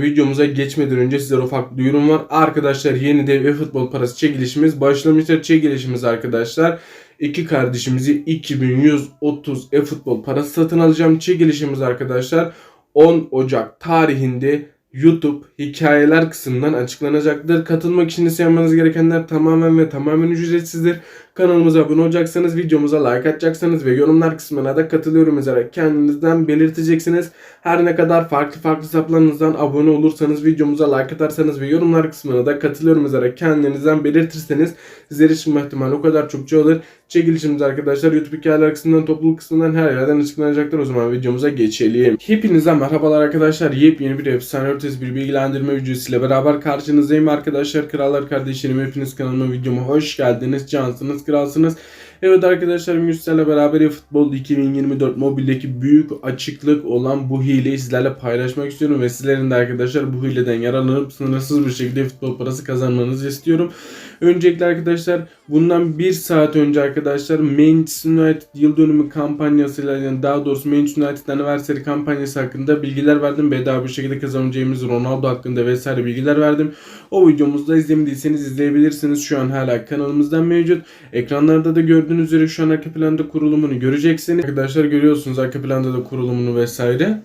Videomuza geçmeden önce sizlere ufak duyurum var. Arkadaşlar yeni dev ve futbol parası çekilişimiz başlamıştır. Çekilişimiz arkadaşlar iki kardeşimizi 2130 e-futbol parası satın alacağım. Çekilişimiz arkadaşlar 10 Ocak tarihinde YouTube hikayeler kısmından açıklanacaktır. Katılmak için ise yapmanız gerekenler tamamen ve tamamen ücretsizdir. Kanalımıza abone olacaksanız, videomuza like atacaksanız ve yorumlar kısmına da katılıyorum yazarak kendinizden belirteceksiniz. Her ne kadar farklı farklı hesaplarınızdan abone olursanız, videomuza like atarsanız ve yorumlar kısmına da katılıyorum yazarak kendinizden belirtirseniz sizler için ihtimal o kadar çokça olur. Çekilişimiz arkadaşlar YouTube hikayeler kısmından, topluluk kısmından her yerden açıklanacaktır. O zaman videomuza geçelim. Hepinize merhabalar arkadaşlar. Yepyeni bir efsane ötesi bir bilgilendirme videosuyla beraber karşınızdayım arkadaşlar. Krallar kardeşlerim hepiniz kanalıma videoma hoş geldiniz. Cansınız, kralsınız. Evet arkadaşlar Müstel'le beraber futbol 2024 mobildeki büyük açıklık olan bu hileyi sizlerle paylaşmak istiyorum ve sizlerin de arkadaşlar bu hileden yararlanıp sınırsız bir şekilde futbol parası kazanmanızı istiyorum. Öncelikle arkadaşlar bundan bir saat önce arkadaşlar Manchester United yıl dönümü kampanyasıyla yani daha doğrusu Manchester United Anniversary kampanyası hakkında bilgiler verdim. Bedava bir şekilde kazanacağımız Ronaldo hakkında vesaire bilgiler verdim. O videomuzda izlemediyseniz izleyebilirsiniz. Şu an hala kanalımızdan mevcut. Ekranlarda da gördüğünüz üzere şu an arka planda kurulumunu göreceksiniz. Arkadaşlar görüyorsunuz arka planda da kurulumunu vesaire.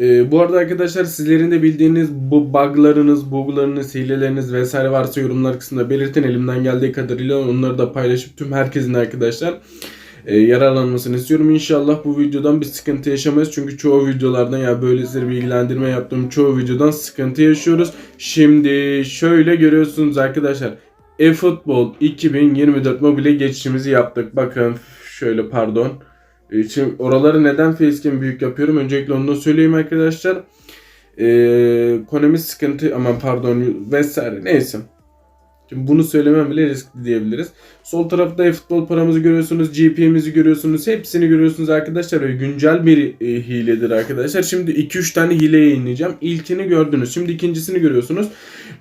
Ee, bu arada arkadaşlar sizlerin de bildiğiniz bu buglarınız, buglarınız, hileleriniz vesaire varsa yorumlar kısmında belirtin. Elimden geldiği kadarıyla onları da paylaşıp tüm herkesin arkadaşlar e, yararlanmasını istiyorum. İnşallah bu videodan bir sıkıntı yaşamayız. Çünkü çoğu videolardan ya böyle sizlere bilgilendirme yaptığım çoğu videodan sıkıntı yaşıyoruz. Şimdi şöyle görüyorsunuz arkadaşlar. eFootball 2024 mobile geçişimizi yaptık. Bakın şöyle pardon. E, Şimdi oraları neden facecam büyük yapıyorum? Öncelikle onu da söyleyeyim arkadaşlar. Ee, Konami sıkıntı aman pardon vesaire neyse. Şimdi bunu söylemem bile riskli diyebiliriz. Sol tarafta futbol paramızı görüyorsunuz, GP'mizi görüyorsunuz, hepsini görüyorsunuz arkadaşlar. Ve güncel bir e, hiledir arkadaşlar. Şimdi 2-3 tane hile yayınlayacağım. İlkini gördünüz. Şimdi ikincisini görüyorsunuz.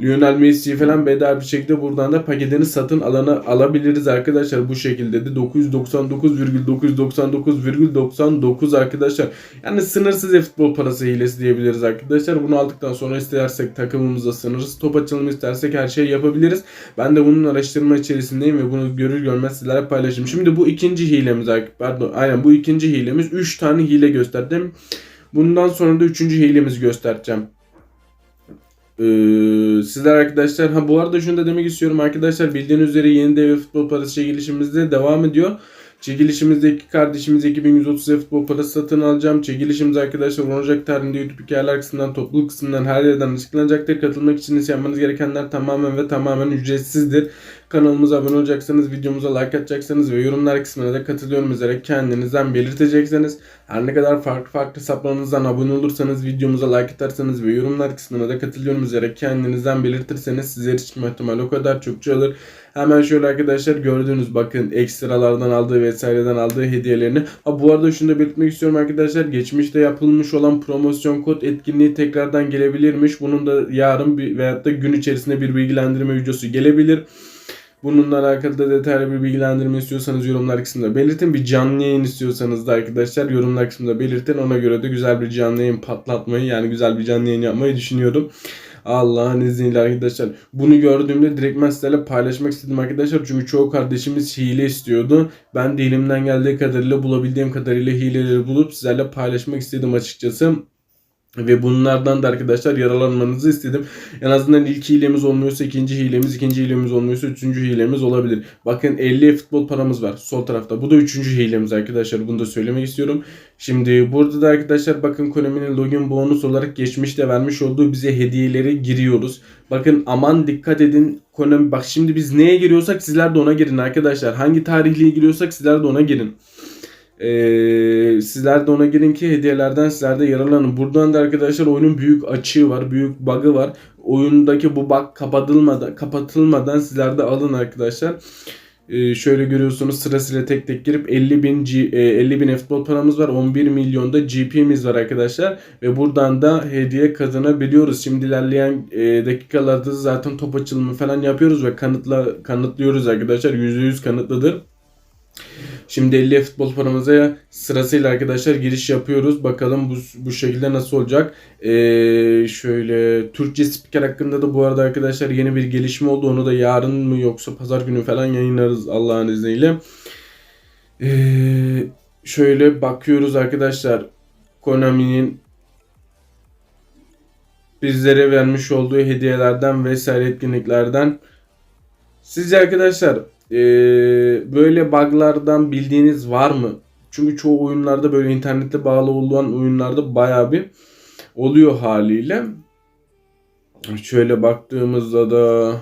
Lionel Messi'yi falan bedava bir şekilde buradan da paketini satın alana alabiliriz arkadaşlar. Bu şekilde de 999,999,99 arkadaşlar. Yani sınırsız futbol parası hilesi diyebiliriz arkadaşlar. Bunu aldıktan sonra istersek takımımıza sınırsız top açılımı istersek her şeyi yapabiliriz. Ben de bunun araştırma içerisindeyim ve bunu görür görmez sizlerle paylaşayım. Şimdi bu ikinci hilemiz pardon aynen bu ikinci hilemiz 3 tane hile gösterdim. Bundan sonra da üçüncü hilemizi göstereceğim. Ee, sizler arkadaşlar ha bu arada şunu da demek istiyorum arkadaşlar bildiğiniz üzere yeni dev futbol parası çekilişimizde devam ediyor. Çekilişimizde iki kardeşimiz 2130 futbol parası satın alacağım. Çekilişimiz arkadaşlar 10 Ocak tarihinde YouTube hikayeler kısmından, topluluk kısmından her yerden açıklanacaktır. Katılmak için ise yapmanız gerekenler tamamen ve tamamen ücretsizdir. Kanalımıza abone olacaksanız, videomuza like atacaksanız ve yorumlar kısmına da katılıyorum üzere kendinizden belirtecekseniz her ne kadar farklı farklı hesaplarınızdan abone olursanız, videomuza like atarsanız ve yorumlar kısmına da katılıyorum üzere kendinizden belirtirseniz sizler için ihtimal o kadar çokça olur. Hemen şöyle arkadaşlar gördüğünüz bakın ekstralardan aldığı vesaireden aldığı hediyelerini. Ha bu arada şunu da belirtmek istiyorum arkadaşlar. Geçmişte yapılmış olan promosyon kod etkinliği tekrardan gelebilirmiş. Bunun da yarın bir veyahut da gün içerisinde bir bilgilendirme videosu gelebilir. Bununla alakalı da detaylı bir bilgilendirme istiyorsanız yorumlar kısmında belirtin. Bir canlı yayın istiyorsanız da arkadaşlar yorumlar kısmında belirtin. Ona göre de güzel bir canlı yayın patlatmayı yani güzel bir canlı yayın yapmayı düşünüyorum. Allah'ın izniyle arkadaşlar. Bunu gördüğümde direkt ben sizlerle paylaşmak istedim arkadaşlar. Çünkü çoğu kardeşimiz hile istiyordu. Ben de elimden geldiği kadarıyla bulabildiğim kadarıyla hileleri bulup sizlerle paylaşmak istedim açıkçası. Ve bunlardan da arkadaşlar yararlanmanızı istedim. En azından ilk hilemiz olmuyorsa ikinci hilemiz, ikinci hilemiz olmuyorsa üçüncü hilemiz olabilir. Bakın 50 futbol paramız var sol tarafta. Bu da üçüncü hilemiz arkadaşlar. Bunu da söylemek istiyorum. Şimdi burada da arkadaşlar bakın Konami'nin login bonus olarak geçmişte vermiş olduğu bize hediyeleri giriyoruz. Bakın aman dikkat edin Konami. Bak şimdi biz neye giriyorsak sizler de ona girin arkadaşlar. Hangi tarihle giriyorsak sizler de ona girin. Ee, sizler de ona girin ki hediyelerden sizler de yararlanın. Buradan da arkadaşlar oyunun büyük açığı var, büyük bug'ı var. Oyundaki bu bug kapatılmadan, kapatılmadan sizler de alın arkadaşlar. Ee, şöyle görüyorsunuz sırasıyla tek tek girip 50 bin, G, e, 50 bin futbol paramız var. 11 milyonda GP'miz var arkadaşlar. Ve buradan da hediye kazanabiliyoruz. Şimdi ilerleyen e, dakikalarda zaten top açılımı falan yapıyoruz ve kanıtla kanıtlıyoruz arkadaşlar. %100 kanıtlıdır. Şimdi 50 futbol paramıza sırasıyla arkadaşlar giriş yapıyoruz. Bakalım bu, bu şekilde nasıl olacak. Ee, şöyle Türkçe spiker hakkında da bu arada arkadaşlar yeni bir gelişme oldu. Onu da yarın mı yoksa pazar günü falan yayınlarız Allah'ın izniyle. Ee, şöyle bakıyoruz arkadaşlar. Konami'nin bizlere vermiş olduğu hediyelerden vesaire etkinliklerden. Sizce arkadaşlar eee, böyle buglardan bildiğiniz var mı? Çünkü çoğu oyunlarda böyle internette bağlı olan oyunlarda bayağı bir oluyor haliyle. Şöyle baktığımızda da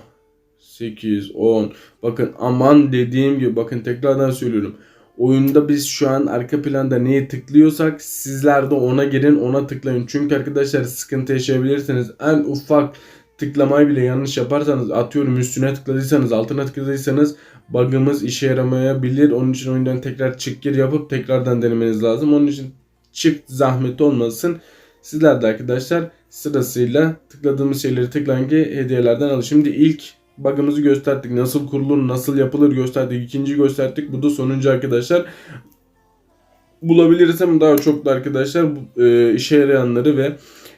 8, 10. Bakın aman dediğim gibi bakın tekrardan söylüyorum. Oyunda biz şu an arka planda neye tıklıyorsak sizler de ona girin ona tıklayın. Çünkü arkadaşlar sıkıntı yaşayabilirsiniz. En ufak tıklamayı bile yanlış yaparsanız atıyorum üstüne tıkladıysanız altına tıkladıysanız bug'ımız işe yaramayabilir. Onun için oyundan tekrar çık gir yapıp tekrardan denemeniz lazım. Onun için çift zahmet olmasın. Sizler de arkadaşlar sırasıyla tıkladığımız şeyleri tıklayın ki hediyelerden alın. Şimdi ilk bug'ımızı gösterdik. Nasıl kurulur, nasıl yapılır gösterdik. İkinci gösterdik. Bu da sonuncu arkadaşlar. Bulabilirsem daha çok da arkadaşlar e, işe yarayanları ve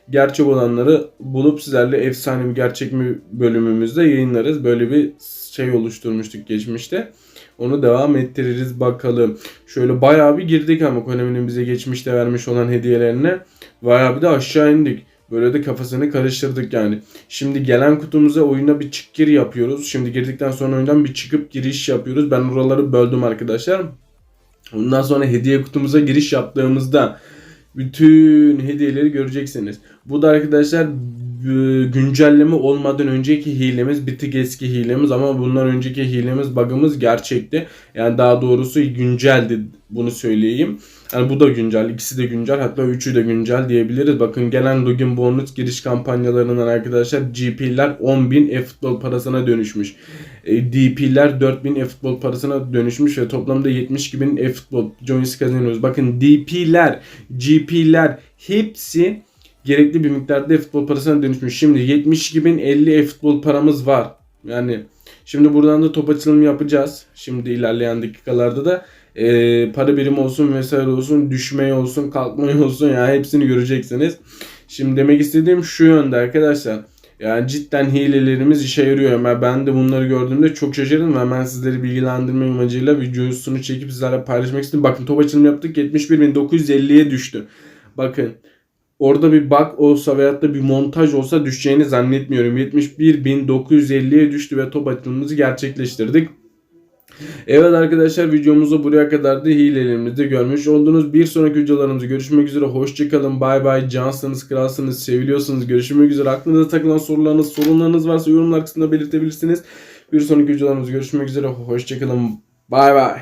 gerçek olanları bulup sizlerle efsane mi gerçek mi bölümümüzde yayınlarız. Böyle bir şey oluşturmuştuk geçmişte. Onu devam ettiririz bakalım. Şöyle bayağı bir girdik ama Konami'nin bize geçmişte vermiş olan hediyelerine. Bayağı bir de aşağı indik. Böyle de kafasını karıştırdık yani. Şimdi gelen kutumuza oyuna bir çık gir yapıyoruz. Şimdi girdikten sonra oyundan bir çıkıp giriş yapıyoruz. Ben oraları böldüm arkadaşlar. Ondan sonra hediye kutumuza giriş yaptığımızda bütün hediyeleri göreceksiniz. Bu da arkadaşlar güncelleme olmadan önceki hilemiz bir tık eski hilemiz ama bundan önceki hilemiz bug'ımız gerçekti. Yani daha doğrusu günceldi bunu söyleyeyim. Yani bu da güncel, ikisi de güncel hatta üçü de güncel diyebiliriz. Bakın gelen login bonus giriş kampanyalarından arkadaşlar GP'ler 10.000 e-futbol parasına dönüşmüş. E, DP'ler 4000 e-futbol parasına dönüşmüş ve toplamda 72.000 e-futbol coins kazanıyoruz. Bakın DP'ler, GP'ler hepsi gerekli bir miktarda e-futbol parasına dönüşmüş. Şimdi 72.050 e-futbol paramız var. Yani şimdi buradan da top açılımı yapacağız. Şimdi ilerleyen dakikalarda da e, para birimi olsun vesaire olsun düşmeye olsun kalkmaya olsun yani hepsini göreceksiniz. Şimdi demek istediğim şu yönde arkadaşlar. Yani cidden hilelerimiz işe yarıyor. Ama ben de bunları gördüğümde çok şaşırdım ve hemen sizleri bilgilendirme amacıyla videosunu çekip sizlerle paylaşmak istedim. Bakın top açılımı yaptık 71.950'ye düştü. Bakın orada bir bug olsa veyahut da bir montaj olsa düşeceğini zannetmiyorum. 71.950'ye düştü ve top açılımımızı gerçekleştirdik. Evet arkadaşlar videomuzu buraya kadar da hilelerimizde görmüş oldunuz. Bir sonraki videolarımızda görüşmek üzere. Hoşçakalın. Bay bay. Cansınız, kralsınız, seviliyorsunuz. Görüşmek üzere. Aklınıza takılan sorularınız, sorunlarınız varsa yorumlar kısmında belirtebilirsiniz. Bir sonraki videolarımızda görüşmek üzere. Hoşçakalın. Bay bay.